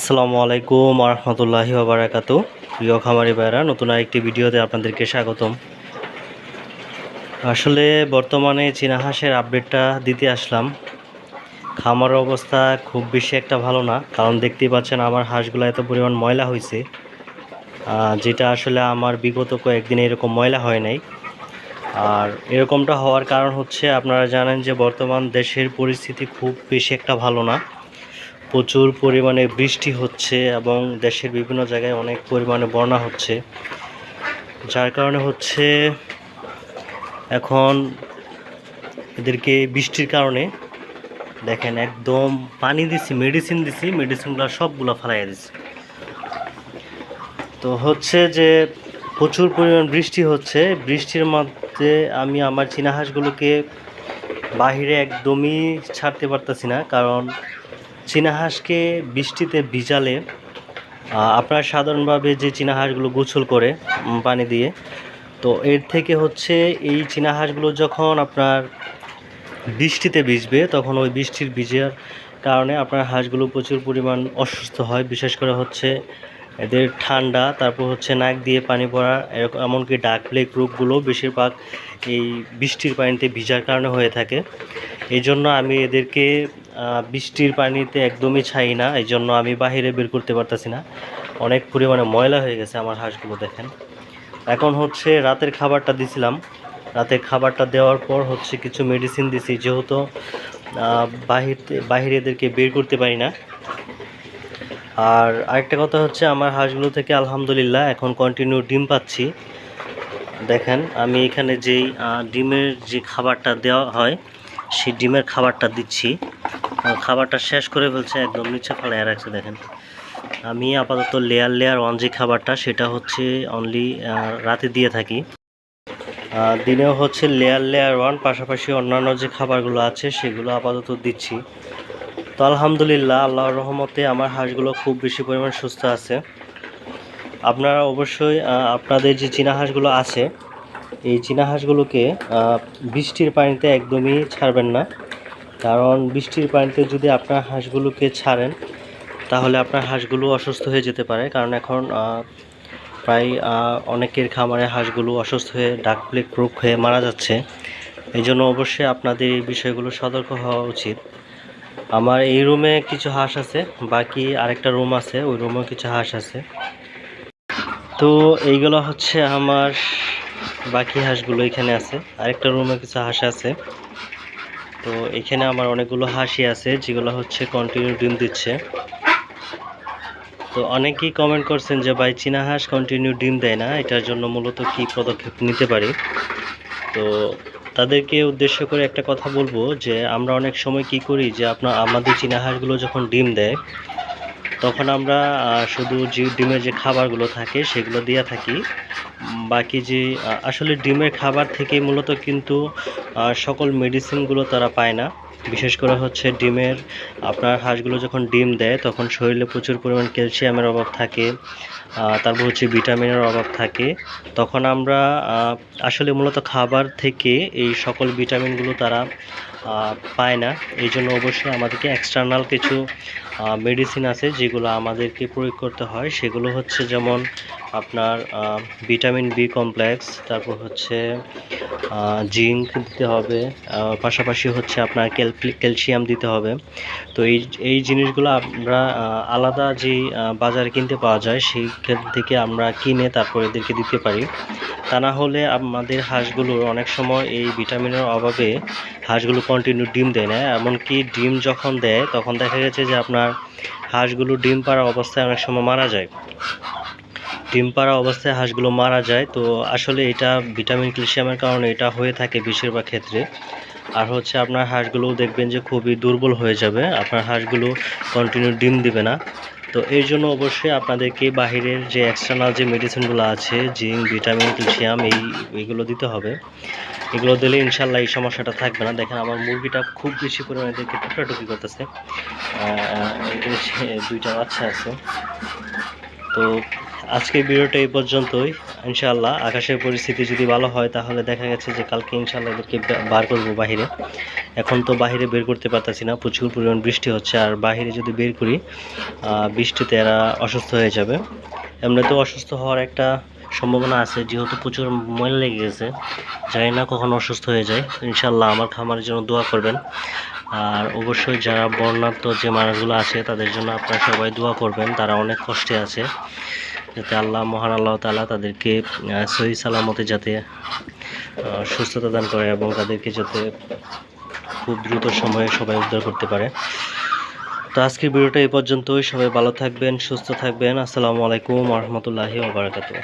আসসালামু আলাইকুম রহমতুল্লাহি বারাকাতু। প্রিয় খামারি ভাইরা নতুন আরেকটি ভিডিওতে আপনাদেরকে স্বাগতম। আসলে বর্তমানে চীনা হাঁসের আপডেটটা দিতে আসলাম। খামার অবস্থা খুব বেশি একটা ভালো না, কারণ দেখতেই পাচ্ছেন আমার হাঁসগুলো এত পরিমাণ ময়লা হয়েছে যেটা আসলে আমার বিগত কয়েকদিনে এরকম ময়লা হয় নাই। আর এরকমটা হওয়ার কারণ হচ্ছে আপনারা জানেন যে বর্তমান দেশের পরিস্থিতি খুব বেশি একটা ভালো না। প্রচুর পরিমাণে বৃষ্টি হচ্ছে এবং দেশের বিভিন্ন জায়গায় অনেক পরিমাণে বন্যা হচ্ছে। যার কারণে হচ্ছে এখন এদেরকে বৃষ্টির কারণে দেখেন একদম পানি দিছি মেডিসিন দিছি মেডিসিনগুলো সবগুলো ফালাই দিছি। তো হচ্ছে যে প্রচুর পরিমাণ বৃষ্টি হচ্ছে। বৃষ্টির মধ্যে আমি আমার চীনা হাঁসগুলোকে বাহিরে একদমই ছাড়তে পারতেছি না, কারণ চীনা হাঁসকে বৃষ্টিতে ভিজালে আপনারা সাধারণভাবে যে চীনাহাঁসগুলো গোছল করে পানি দিয়ে, তো এর থেকে হচ্ছে এই চীনাহাঁসগুলো যখন আপনার বৃষ্টিতে ভিজবে, তখন ওই বৃষ্টির ভিজার কারণে আপনার হাঁসগুলো প্রচুর পরিমাণ অসুস্থ হয়। বিশেষ করে হচ্ছে এদের ঠান্ডা, তারপর হচ্ছে নাক দিয়ে পানি পড়া এরকম এমনকি ডাক প্লেগ রোগগুলো বেশিরভাগ এই বৃষ্টির পানিতে ভিজার কারণে হয়ে থাকে। এই জন্য আমি এদেরকে বৃষ্টির পানিতে একদমই ছাই না এই জন্য আমি বাইরে বের করতে পারতাছি না। অনেক পরিমাণে ময়লা হয়ে গেছে আমার হাঁসগুলো, দেখেন। এখন হচ্ছে রাতের খাবারটা দিছিলাম। রাতের খাবারটা দেওয়ার পর হচ্ছে কিছু মেডিসিন দিছি, যেহেতু বাহির বাহিরে এদেরকে বের করতে পারি না। আর আরেকটা কথা হচ্ছে, আমার হাঁসগুলো থেকে আলহামদুলিল্লাহ এখন কন্টিনিউ ডিম পাচ্ছি। দেখেন, আমি এখানে যেই ডিমের যে খাবারটা দেওয়া হয়, সেই ডিমের খাবারটা দিচ্ছি। খাবারটা শেষ করে ফেলছে, একদম নিচে ফেলায় রাখছে, দেখেন। আমি আপাতত লেয়ার লেয়ার ওয়ান যে খাবারটা, সেটা হচ্ছে অনলি রাতে দিয়ে থাকি। দিনেও হচ্ছে লেয়ার লেয়ার ওয়ান পাশাপাশি অন্যান্য যে খাবারগুলো আছে, সেগুলো আপাতত দিচ্ছি। তো আলহামদুলিল্লাহ, আল্লাহর রহমতে আমার হাঁসগুলো খুব বেশি পরিমাণ সুস্থ আছে। আপনারা অবশ্যই আপনাদের যে চীনা হাঁসগুলো আছে, এই চীনা হাঁসগুলোকে বৃষ্টির পানিতে একদমই ছাড়বেন না। কারণ বৃষ্টির পানিতে যদি আপনার হাঁসগুলোকে ছাড়েন, তাহলে আপনার হাঁসগুলো অসুস্থ হয়ে যেতে পারে। কারণ এখন প্রায় অনেকের খামারে হাঁসগুলো অসুস্থ হয়ে ডাক প্লেগ রোগ হয়ে মারা যাচ্ছে। এই জন্য অবশ্যই আপনাদের এই বিষয়গুলো সতর্ক হওয়া উচিত। আমার এই রুমে কিছু হাঁস আছে, বাকি আরেকটা রুম আছে, ওই রুমেও কিছু হাঁস আছে। তো এইগুলো হচ্ছে আমার বাকি হাঁসগুলো এখানে আছে, আরেকটা রুমে কিছু হাঁস আছে। তো এখানে আমার অনেকগুলো হাঁসই আছে, যেগুলো হচ্ছে কন্টিনিউ ডিম দিচ্ছে। তো অনেকেই কমেন্ট করছেন যে, ভাই, চীনা হাঁস কন্টিনিউ ডিম দেয় না, এটার জন্য মূলত কি পদক্ষেপ নিতে পারি? তো তাদেরকে উদ্দেশ্য করে একটা কথা বলব যে আমরা অনেক সময় কি করি যে আপনার আমাদের চীনা হাঁসগুলো যখন ডিম দেয়, তখন আমরা শুধু যে ডিমের যে খাবারগুলো থাকে সেগুলো দিয়ে থাকি। বাকি যে আসলে ডিমের খাবার থেকে মূলত কিন্তু সকল মেডিসিনগুলো তারা পায় না। বিশেষ করে হচ্ছে ডিমের, আপনার হাঁসগুলো যখন ডিম দেয়, তখন শরীরে প্রচুর পরিমাণ ক্যালসিয়ামের অভাব থাকে তারপর হচ্ছে ভিটামিনের অভাব থাকে। তখন আমরা আসলে মূলত খাবার থেকে এই সকল ভিটামিনগুলো তারা পায় না। এই জন্য অবশ্যই আমাদেরকে এক্সটার্নাল কিছু মেডিসিন আছে যেগুলো আমাদেরকে প্রয়োগ করতে হয়। সেগুলো হচ্ছে যেমন আপনার ভিটামিন বি কমপ্লেক্স, তারপর হচ্ছে জিঙ্ক দিতে হবে পাশাপাশি হচ্ছে আপনার ক্যাল- ক্যালসিয়াম দিতে হবে। তো এই এই জিনিসগুলো আমরা আলাদা যে বাজারে কিনতে পাওয়া যায়, সেইখান থেকে আমরা কিনে তারপর এদেরকে দিতে পারি। তা না হলে আমাদের হাঁসগুলোর অনেক সময় এই ভিটামিনের অভাবে হাঁসগুলো কন্টিনিউ ডিম দেয় না। এমনকি ডিম যখন দেয়, তখন দেখা গেছে যে আপনার হাঁসগুলো ডিম পাড়া অবস্থায় অনেক সময় মারা যায়। ডিম পাড়া অবস্থায় হাঁসগুলো মারা যায়, তো আসলে এটা ভিটামিন, ক্যালসিয়ামের কারণে এটা হয়ে থাকে বেশিরভাগ ক্ষেত্রে। আর হচ্ছে আপনার হাঁসগুলো দেখবেন যে খুবই দুর্বল হয়ে যাবে, আপনার হাঁসগুলো কন্টিনিউ ডিম দিবে না। তো এই জন্য অবশ্যই আপনাদেরকে বাহিরের যে এক্সটার্নাল যে মেডিসিনগুলো আছে, জিঙ্ক, ভিটামিন, ক্যালসিয়াম, এই এইগুলো দিতে হবে। এগুলো দিলে ইনশাল্লাহ এই সমস্যাটা থাকবে না। দেখেন আমার মুরগিটা খুব বেশি পরিমাণে দেখে টুকরাটুকি করতেছে। দুইটা বাচ্চা আছে, তো আজকের ভিডিওটা এই পর্যন্তই। ইনশাআল্লাহ আকাশের পরিস্থিতি যদি ভালো হয়, তাহলে দেখা গেছে যে কালকে ইনশাআল্লাহ এদেরকে বার করব বাইরে এখন তো বাইরে বের করতে পারতাছি না, প্রচুর পরিমাণ বৃষ্টি হচ্ছে। আর বাইরে যদি বের করি বৃষ্টিতে এরা অসুস্থ হয়ে যাবে। এমনিতেও অসুস্থ হওয়ার একটা সম্ভাবনা আছে, যেহেতু প্রচুর ময়লা লেগে গেছে। জানি না কখন অসুস্থ হয়ে যায়। ইনশাল্লাহ আমার খামারের জন্য দোয়া করবেন। আর অবশ্যই যারা বর্ণাঢ্য যে মানুষগুলো আছে, তাদের জন্য আপনারা সবাই দোয়া করবেন। তারা অনেক কষ্টে আছে। যাতে আল্লাহ, মহান আল্লাহ তালা তাদেরকে সহি সালামতে যাতে সুস্থতা দান করে এবং তাদেরকে যাতে খুব দ্রুত সময়ে সবাই উদ্ধার করতে পারে। তো আজকের ভিডিওটা এই পর্যন্তই। সবাই ভালো থাকবেন, সুস্থ থাকবেন। আসসালামু আলাইকুম রহমতুল্লাহি ওবরাকাতুহ